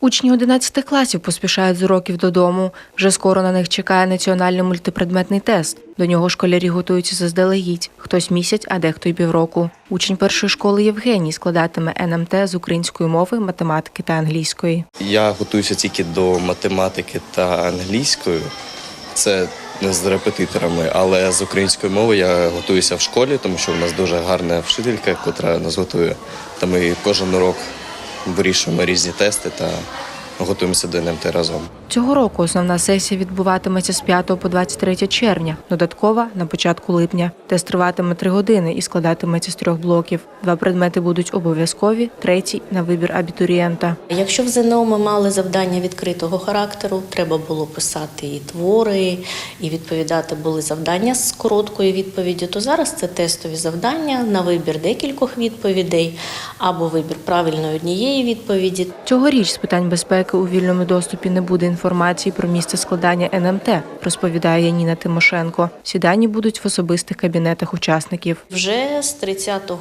Учні 11 класів поспішають з уроків додому. Вже скоро на них чекає національний мультипредметний тест. До нього школярі готуються заздалегідь. Хтось місяць, а дехто й півроку. Учень першої школи Євгеній складатиме НМТ з української мови, математики та англійської. Я готуюся тільки до математики та англійської. Це не з репетиторами, але з української мови я готуюся в школі, тому що в нас дуже гарна вчителька, яка нас готує. Та ми кожен урок вирішуємо різні тести та готуємося до НМТ разом. Цього року основна сесія відбуватиметься з 5 по 23 червня, додаткова на початку липня. Тест триватиме три години і складатиметься з трьох блоків. Два предмети будуть обов'язкові, третій на вибір абітурієнта. Якщо в ЗНО ми мали завдання відкритого характеру, треба було писати і твори, і відповідати були завдання з короткою відповіддю, то зараз це тестові завдання на вибір декількох відповідей або вибір правильної однієї відповіді. Цьогоріч з питань безпеки у вільному доступі не буде інформації про місце складання НМТ, розповідає Яніна Тимошенко. Всі дані будуть в особистих кабінетах учасників. Вже з 30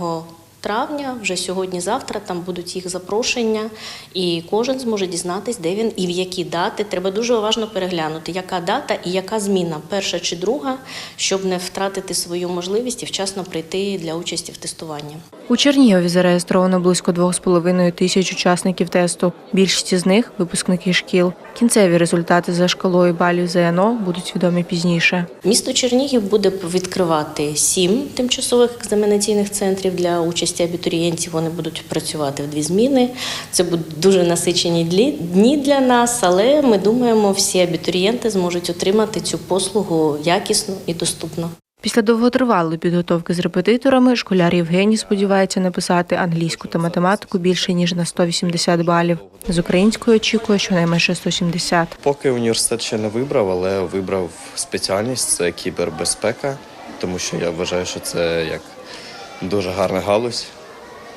травня, вже сьогодні-завтра, там будуть їх запрошення, і кожен зможе дізнатись, де він і в які дати. Треба дуже уважно переглянути, яка дата і яка зміна, перша чи друга, щоб не втратити свою можливість і вчасно прийти для участі в тестуванні. У Чернігові зареєстровано близько 2,5 тисяч учасників тесту. Більшість з них випускники шкіл. Кінцеві результати за шкалою балів ЗНО будуть відомі пізніше. Місто Чернігів буде відкривати сім тимчасових екзаменаційних центрів для участі абітурієнтів. Вони будуть працювати в дві зміни. Це будуть дуже насичені дні для нас, але ми думаємо, всі абітурієнти зможуть отримати цю послугу якісно і доступно. Після довготривалої підготовки з репетиторами школяр Євгеній сподівається написати англійську та математику більше ніж на 180 балів. З української очікує щонайменше 170. Поки університет ще не вибрав, але вибрав спеціальність це кібербезпека, тому що я вважаю, що це як дуже гарна галузь,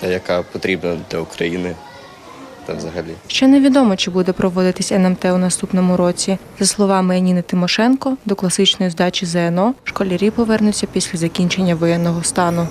та яка потрібна для України та взагалі. Ще невідомо, чи буде проводитись НМТ у наступному році. За словами Яніни Тимошенко, до класичної здачі ЗНО школярі повернуться після закінчення воєнного стану.